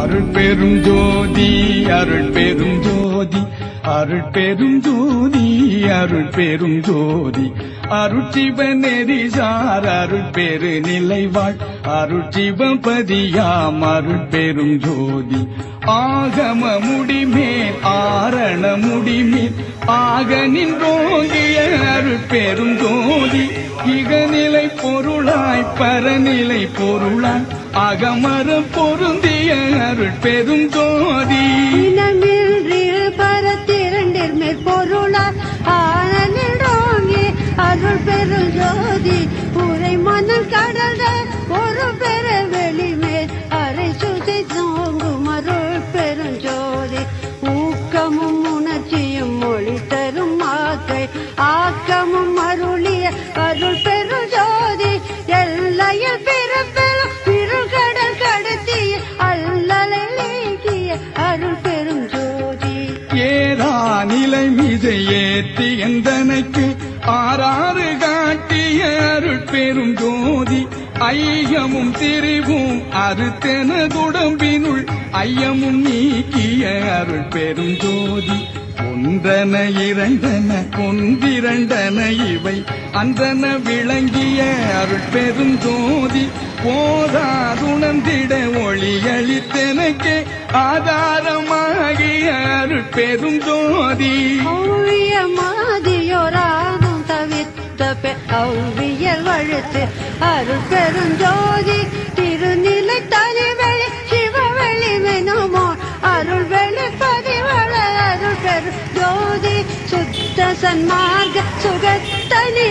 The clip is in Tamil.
அருள் பெரும் ஜோதி அருள் பெரும் ஜோதி. அருள் பெரும் ஜோதி அருள் பெரும் ஜோதி. அருட்சிவ நெறிசார் அருள் பெரு நிலைவாழ். அருட்சிவபதியாம் அருள் பெரும் ஜோதி. ஆகம முடிமேல் ஆரண முடிமேல். ஆக நின்றோங்கிய அருள் பெரும் ஜோதி. இகநிலை பொருளாய் பரநிலை பொருளாய். அகமரம் பொருந்திய அருள் பெரும் ஜோதி. ஆனந்தோங்கி அருள் பெரும் ஜோதி உரை மன்னன் கடந்த ஒரு பெற வெளிமேல் அரை சுதை தோங்கும் அருள் பெரும் ஜோதி. ஊக்கமும் உணர்ச்சியும் மொழி தரும் ஆக்கை ஆக்கமும் அருளிய அருள் இதை மீது ஏற்றி எந்தனைக்கு ஆறாறு காட்டிய அருள் பெரும் ஜோதி ஐயமும் திரிவும் அறுத்தெனதுடம்பினுள் ஐயமும் நீக்கிய அருள் பெருஞ்சோதி ஒன்றன இரண்டன கொன்றிரண்டன இவை. அந்தன விளங்கிய அருள் பெருஞ்சோதி போதாதுணர்ந்திட ஒளியளித்தெனக்கே ஆதாரமாகிய அருள் பெருஞ்சோதி ஜோதி. ஔவியமாதியோரானும் தவிர்த்த பெ ஔவியல் வழுத்து அருள் பெருஞ்சோதி திருநிலை தலைவழி சிவவழி மெனுமோ அருள் வெளி பதிவள அருள் பெருஞ்சோதி சுத்த சன்மார்க்க சுகத்தனி